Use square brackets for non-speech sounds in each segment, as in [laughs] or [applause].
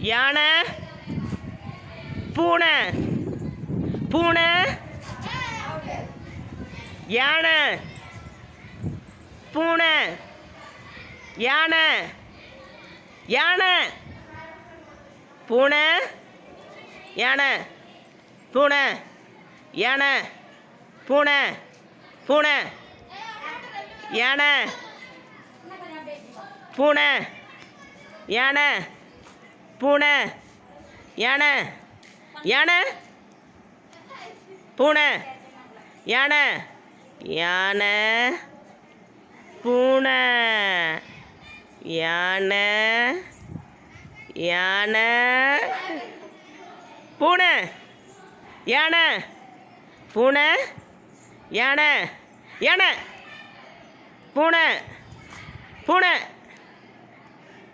யானை? பூனை. பூனை. யானை. பூனை. யானை. யானை. பூனை. யானை. பூனை. யானை. பூனை. பூனை. யானை. பூனை. யானை. பூனை. யானை. யானை. பூனை. யானை. யானை. பூனை. யானை. யானை. பூனை. யானை. பூனை. யானை. யானை. பூனை. பூனை.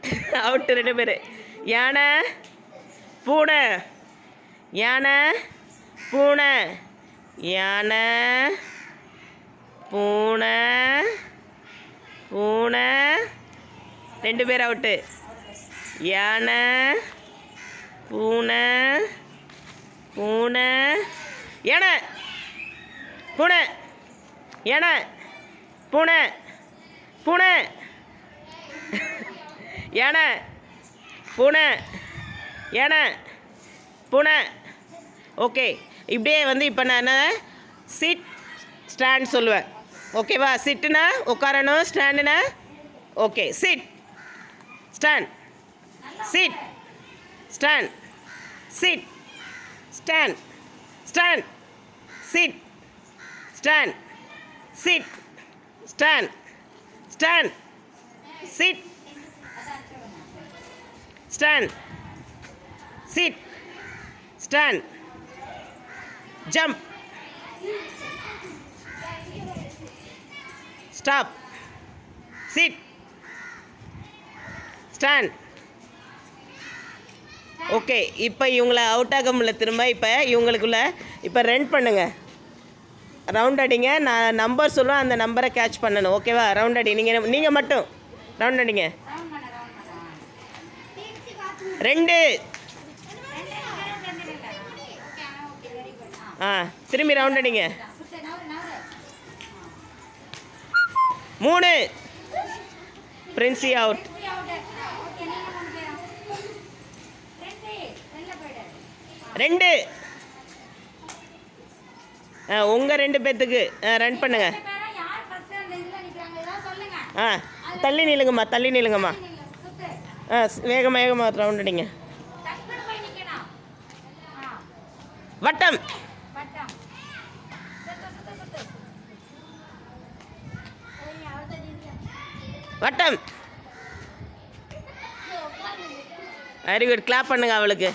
[laughs] அவுட்டு ரெண்டு பேர். யானை? பூனை. யானை? பூனை. யானை. பூனை. பூனை. ரெண்டு பேர் அவுட்டு. யானை. பூனை. பூனை. யானை. பூனை. யானை. பூனை. பூனை. [laughs] யானை. பூனை. ஏனை? பூனை. ஓகே. இப்படியே வந்து இப்போ நான் என்ன? சிட் ஸ்டாண்ட் சொல்லுவேன். ஓகேவா சிட்டுனா உட்காரணும். ஸ்டாண்டுனா okay sit stand sit stand sit stand stand sit stand sit stand stand sit stand sit stand jump stop sit stand okay இப்போ இவங்கள அவுட் ஆக முடியல திரும்ப இப்போ இவங்களுக்குள்ள இப்போ ரெண்ட் பண்ணுங்கள் ரவுண்ட் அடிங்க. நான் நம்பர் சொல்லுவேன் அந்த நம்பரை கேட்ச் பண்ணணும். ஓகேவா ரவுண்ட் அடி நீங்கள் நீங்கள் மட்டும். ரவுண்ட் அடிங்க. ரெண்டு. ஆ திரும்பி ரவுண்ட் அடிங்க. மூணு. பிரின்சி அவுட் ரெண்டு. ஆ உங்கள் ரெண்டு பேர்த்துக்கு ரன் பண்ணுங்க. ஆ தள்ளி நில்லுங்கம்மா தள்ளி நில்லுங்கம்மா. ஆ வேகமாக வேகமாக ரவுண்ட் அடிங்க. வட்டம். வட்டம். வெரி குட் கிளாப் பண்ணுங்க அவளுக்கு.